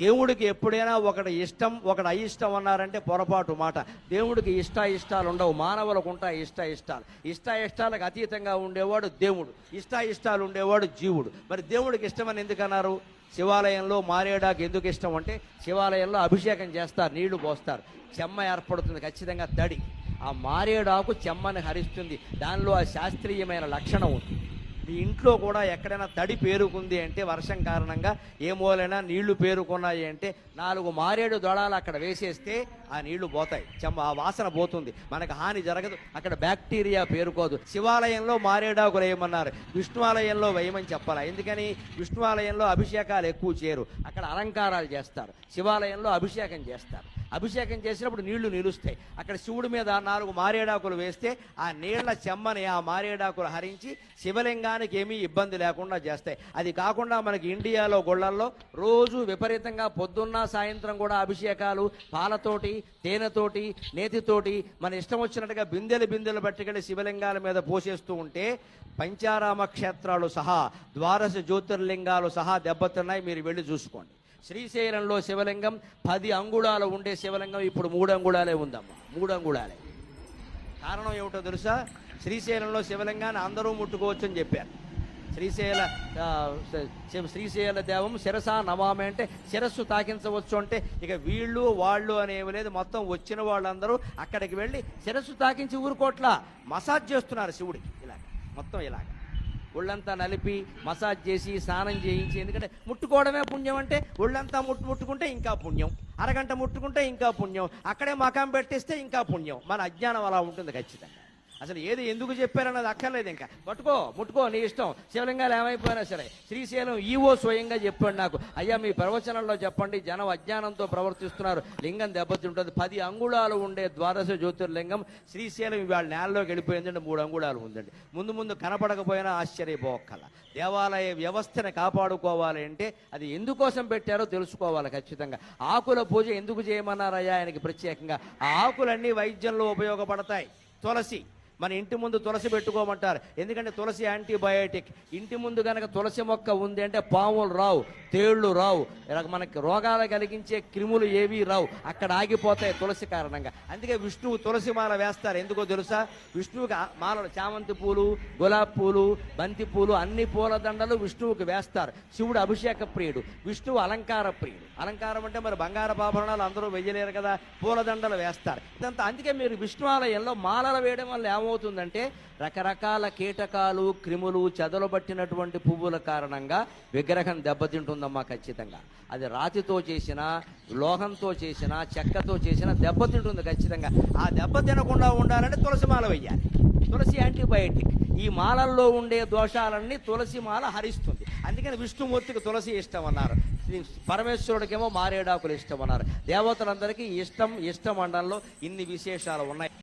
దేవుడికి ఎప్పుడైనా ఒకటి ఇష్టం ఒకటి అయిష్టం అన్నారంటే పొరపాటు మాట. దేవుడికి ఇష్ట ఇష్టాలు ఉండవు. మానవులకు ఉంటాయి ఇష్ట ఇష్టాలు ఇష్ట ఇష్టాలకు అతీతంగా ఉండేవాడు దేవుడు. ఇష్ట ఇష్టాలు ఉండేవాడు జీవుడు. మరి దేవుడికి ఇష్టమని ఎందుకన్నారు శివాలయంలో మారేడాకు ఎందుకు ఇష్టం అంటే శివాలయంలో అభిషేకం చేస్తారు నీళ్ళు పోస్తారు. చెమ్మ ఏర్పడుతుంది ఖచ్చితంగా తడి. ఆ మారేడాకు చెమ్మని హరిస్తుంది. దానిలో ఆ శాస్త్రీయమైన లక్షణం ఉంది. మీ ఇంట్లో కూడా ఎక్కడైనా తడి పేరుకుంది అంటే వర్షం కారణంగా ఏ మూలైనా నీళ్ళు పేరుకున్నాయి అంటే నాలుగు మారేడు దొడాలు అక్కడ వేసేస్తే ఆ నీళ్ళు పోతాయి. చెమ్మ ఆ వాసన పోతుంది. మనకు హాని జరగదు. అక్కడ బ్యాక్టీరియా పేరుకోదు. శివాలయంలో మారేడాకులు వేయమన్నారు. విష్ణువాలయంలో వేయమని చెప్పాలి? ఎందుకని? విష్ణువాలయంలో అభిషేకాలు ఎక్కువ చేయరు. అక్కడ అలంకారాలు చేస్తారు. శివాలయంలో అభిషేకం చేస్తారు. అభిషేకం చేసినప్పుడు నీళ్ళు నిలుస్తాయి. అక్కడ శివుడి మీద నాలుగు మారేడాకులు వేస్తే ఆ నీళ్ళ చెమ్మని ఆ మారేడాకులు హరించి శివలింగానికి ఏమీ ఇబ్బంది లేకుండా చేస్తాయి. అది కాకుండా మనకి ఇండియాలో గొళ్ళల్లో రోజు విపరీతంగా పొద్దున్న సాయంత్రం కూడా అభిషేకాలు పాలతోటి తేనెతోటి నేతితోటి మన ఇష్టం వచ్చినట్టుగా బిందెలు బిందెలు పట్టుకెళ్ళి శివలింగాల మీద పోసేస్తూ ఉంటే పంచారామ క్షేత్రాలు సహా ద్వాదశ జ్యోతిర్లింగాలు సహా దెబ్బతిన్నాయి. మీరు వెళ్ళి చూసుకోండి. శ్రీశైలంలో శివలింగం పది అంగుళాలు ఉండే శివలింగం ఇప్పుడు మూడు అంగుళాలే ఉందమ్మా. మూడు అంగుళాలే. కారణం ఏమిటో తెలుసా? శ్రీశైలంలో శివలింగాన్ని అందరూ ముట్టుకోవచ్చు అని చెప్పారు. శ్రీశైల శ్రీశైల దేవం శిరస నమామి అంటే శిరస్సు తాకించవచ్చు అంటే ఇక వీళ్ళు వాళ్ళు అనేవి లేదు. మొత్తం వచ్చిన వాళ్ళందరూ అక్కడికి వెళ్ళి శిరస్సు తాకించి ఊరుకోట్ల. మసాజ్ చేస్తున్నారు శివుడికి. ఇలాగ. మొత్తం ఇలాగ. ఒళ్ళంతా నలిపి మసాజ్ చేసి స్నానం చేయించి ఎందుకంటే ముట్టుకోవడమే పుణ్యం అంటే ఒళ్ళంతా ముట్టు ముట్టుకుంటే ఇంకా పుణ్యం. అరగంట ముట్టుకుంటే ఇంకా పుణ్యం. అక్కడే మకాం పెట్టిస్తే ఇంకా పుణ్యం. మన అజ్ఞానం అలా ఉంటుంది ఖచ్చితంగా. అసలు ఏది ఎందుకు చెప్పారన్నది అక్కర్లేదు ఇంకా. పట్టుకో ముట్టుకో నీ ఇష్టం. శివలింగాలు ఏమైపోయినా సరే శ్రీశైలం ఈవో స్వయంగా చెప్పాడు నాకు. అయ్యా మీ ప్రవచనంలో చెప్పండి జనం అజ్ఞానంతో ప్రవర్తిస్తున్నారు. లింగం దెబ్బతింటుంది. పది అంగుళాలు ఉండే ద్వాదశ జ్యోతిర్లింగం శ్రీశైలం ఇవాళ నేలలోకి వెళ్ళిపోయిందండి మూడు అంగుళాలు ఉందండి. ముందు ముందు కనపడకపోయినా ఆశ్చర్యపోక్కల. దేవాలయ వ్యవస్థను కాపాడుకోవాలి అంటే అది ఎందుకోసం పెట్టారో తెలుసుకోవాలి ఖచ్చితంగా. ఆకుల పూజ ఎందుకు చేయమన్నారయ్యా ఆయనకి ప్రత్యేకంగా? ఆ ఆకులన్నీ వైద్యంలో ఉపయోగపడతాయి. తులసి. మన ఇంటి ముందు తులసి పెట్టుకోమంటారు. ఎందుకంటే తులసి యాంటీబయోటిక్. ఇంటి ముందు కనుక తులసి మొక్క ఉంది అంటే పాములు రావు తేళ్ళు రావు. మనకి రోగాలు కలిగించే క్రిములు ఏవి రావు. అక్కడ ఆగిపోతాయి తులసి కారణంగా. అందుకే విష్ణువు తులసి మాల వేస్తారు. ఎందుకో తెలుసా? విష్ణువుకి మాలలు చామంతి పూలు గులాబీ పూలు బంతి పూలు అన్ని పూల దండలు విష్ణువుకి వేస్తారు. శివుడు అభిషేక ప్రియుడు విష్ణువు అలంకార ప్రియుడు. అలంకారం అంటే మరి బంగారపు ఆభరణాలు అందరూ వెయ్యలేరు కదా? పూలదండలు వేస్తారు. ఇదంతా అందుకే మీరు విష్ణు ఆలయంలో మాలలు వేయడం వల్ల ఏమో ఏమవుతుందంటే రకరకాల కీటకాలు క్రిములు చెదలు పట్టినటువంటి పువ్వుల కారణంగా విగ్రహం దెబ్బతింటుందమ్మా ఖచ్చితంగా. అది రాతితో చేసిన లోహంతో చేసిన చెక్కతో చేసిన దెబ్బతింటుంది ఖచ్చితంగా. ఆ దెబ్బ తినకుండా ఉండాలంటే తులసి మాల వెయ్యాలి. తులసి యాంటీబయాటిక్. ఈ మాలల్లో ఉండే దోషాలన్నీ తులసి మాల హరిస్తుంది. అందుకని విష్ణుమూర్తికి తులసి ఇష్టం అన్నారు. శ్రీ పరమేశ్వరుడికేమో మారేడాకులు ఇష్టం అన్నారు. దేవతలందరికీ ఇష్టం ఇష్టం మండలంలో ఇన్ని విశేషాలు ఉన్నాయి.